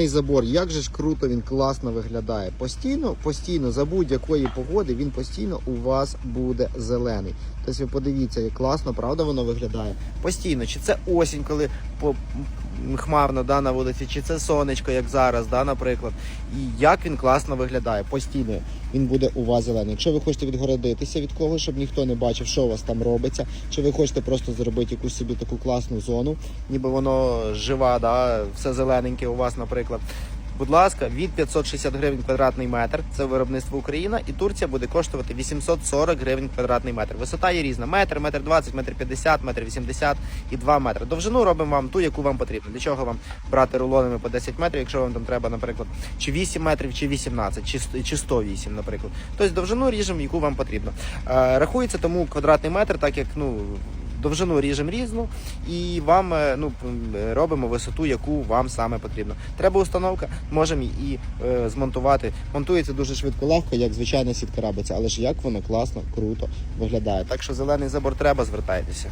Забор, як же ж круто він класно виглядає. Постійно, постійно, за будь-якої погоди, він постійно у вас буде зелений. Тобто ви подивіться, як класно, правда, воно виглядає. Постійно, чи це осінь, коли по хмарно да, на вулиці, чи це сонечко, як зараз, да, наприклад. І як він класно виглядає. Постійно він буде у вас зелений. Якщо ви хочете відгородитися від когось, щоб ніхто не бачив, що у вас там робиться, чи ви хочете просто зробити якусь собі таку класну зону, ніби воно жива, да, все зелененьке у вас, наприклад. Будь ласка, від 560 гривень квадратний метр. Це виробництво Україна, і Турція буде коштувати 840 гривень квадратний метр. Висота є різна: метр, метр 20, метр 50, метр 80 і 2 метри. Довжину робимо вам ту, яку вам потрібно. Для чого вам брати рулонами по 10 метрів, якщо вам там треба, наприклад, чи 8 метрів, чи 18, чи, 100 чи 108, наприклад. Тобто довжину ріжемо, яку вам потрібно. Е, рахується тому квадратний метр, так як ну. Довжину ріжемо різну і вам е, ну робимо висоту, яку вам саме потрібно. Треба установка, можемо і е, змонтувати. Монтується дуже швидко, легко, як звичайна сітка робиться, але ж як воно класно, круто виглядає. Так що зелений забор треба, звертайтеся.